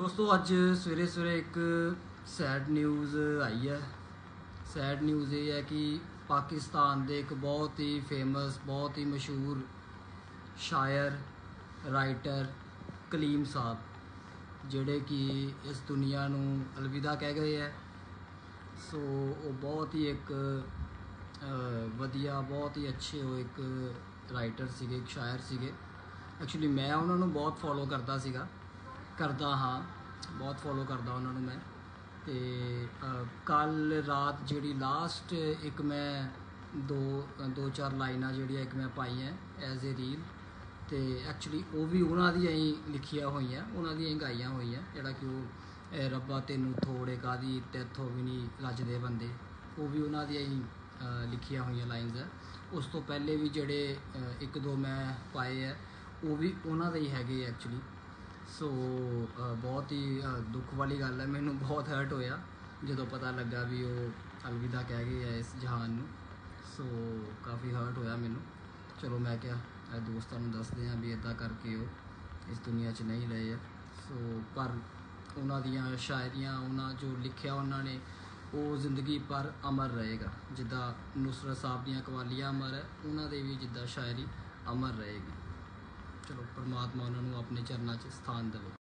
ਦੋਸਤੋ, ਅੱਜ ਸਵੇਰੇ ਸਵੇਰੇ ਇੱਕ ਸੈਡ ਨਿਊਜ਼ ਆਈ ਹੈ। ਸੈਡ ਨਿਊਜ਼ ਇਹ ਹੈ ਕਿ ਪਾਕਿਸਤਾਨ ਦੇ ਇੱਕ ਬਹੁਤ ਹੀ ਫੇਮਸ ਬਹੁਤ ਹੀ ਮਸ਼ਹੂਰ ਸ਼ਾਇਰ ਰਾਈਟਰ ਕਲੀਮ ਸਾਹਿਬ, ਜਿਹੜੇ ਕਿ ਇਸ ਦੁਨੀਆ ਨੂੰ ਅਲਵਿਦਾ ਕਹਿ ਗਏ ਹੈ। ਸੋ ਉਹ ਬਹੁਤ ਹੀ ਇੱਕ ਵਧੀਆ, ਬਹੁਤ ਹੀ ਅੱਛੇ ਉਹ ਇੱਕ ਰਾਈਟਰ ਸੀਗੇ, ਇੱਕ ਸ਼ਾਇਰ ਸੀਗੇ। ਐਕਚੁਅਲੀ ਮੈਂ ਉਹਨਾਂ ਨੂੰ ਬਹੁਤ ਫੋਲੋ ਕਰਦਾ ਸੀਗਾ। ਕਰਦਾ ਹਾਂ, ਬਹੁਤ ਫੋਲੋ ਕਰਦਾ ਉਹਨਾਂ ਨੂੰ ਮੈਂ। ਤੇ ਕੱਲ ਰਾਤ ਜਿਹੜੀ ਲਾਸਟ ਇੱਕ ਮੈਂ ਦੋ ਦੋ ਚਾਰ ਲਾਈਨਾਂ ਜਿਹੜੀਆਂ ਇੱਕ ਮੈਂ ਪਾਈਆਂ ਐਜ਼ ਅ ਰੀਲ ਤੇ ਐਕਚੁਅਲੀ ਉਹ ਵੀ ਉਹਨਾਂ ਦੀਆਂ ਹੀ ਲਿਖੀਆਂ ਹੋਈਆਂ, ਉਹਨਾਂ ਦੀਆਂ ਹੀ ਗਾਈਆਂ ਹੋਈਆਂ, ਜਿਹੜਾ ਕਿ ਉਹ ਰੱਬਾ ਤੈਨੂੰ ਥੋੜੇ ਕਾਦੀ ਤੇਥੋਂ ਵੀ ਨਹੀਂ ਰੱਜਦੇ ਬੰਦੇ। ਉਹ ਵੀ ਉਹਨਾਂ ਦੀਆਂ ਹੀ ਲਿਖੀਆਂ ਹੋਈਆਂ ਲਾਈਨਸ ਹੈ ਉਸ ਤੋਂ ਪਹਿਲੇ ਵੀ ਜਿਹੜੇ ਇੱਕ ਦੋ ਮੈਂ ਪਾਏ ਹੈ ਉਹ ਵੀ ਉਹਨਾਂ ਦੇ ਹੀ ਹੈਗੇ ਐਕਚੁਅਲੀ ਸੋ ਬਹੁਤ ਹੀ ਦੁੱਖ ਵਾਲੀ ਗੱਲ ਹੈ। ਮੈਨੂੰ ਬਹੁਤ ਹਰਟ ਹੋਇਆ ਜਦੋਂ ਪਤਾ ਲੱਗਾ ਵੀ ਉਹ ਅਲਵਿਦਾ ਕਹਿ ਗਏ ਹੈ ਇਸ ਜਹਾਨ ਨੂੰ। ਸੋ, ਕਾਫੀ ਹਰਟ ਹੋਇਆ ਮੈਨੂੰ। ਚਲੋ, ਮੈਂ ਕਿਹਾ ਇਹ ਦੋਸਤਾਂ ਨੂੰ ਦੱਸਦੇ ਆ ਵੀ ਇਦਾਂ ਕਰਕੇ ਉਹ ਇਸ ਦੁਨੀਆ 'ਚ ਨਹੀਂ ਰਹੇ ਆ। ਸੋ, ਪਰ ਉਹਨਾਂ ਦੀਆਂ ਸ਼ਾਇਰੀਆਂ, ਉਹਨਾਂ ਜੋ ਲਿਖਿਆ ਉਹਨਾਂ ਨੇ, ਉਹ ਜ਼ਿੰਦਗੀ ਪਰ ਅਮਰ ਰਹੇਗਾ। ਜਿੱਦਾਂ ਨੁਸਰਤ ਸਾਹਿਬ ਦੀਆਂ ਕਵਾਲੀਆਂ ਅਮਰ ਹੈ, ਉਹਨਾਂ ਦੇ ਵੀ ਜਿੱਦਾਂ ਸ਼ਾਇਰੀ ਅਮਰ ਰਹੇਗੀ। ਚਲੋ ਪਰਮਾਤਮਾ ਉਹਨਾਂ ਨੂੰ ਆਪਣੇ ਚਰਨਾਂ 'ਚ ਸਥਾਨ ਦੇਵੇ।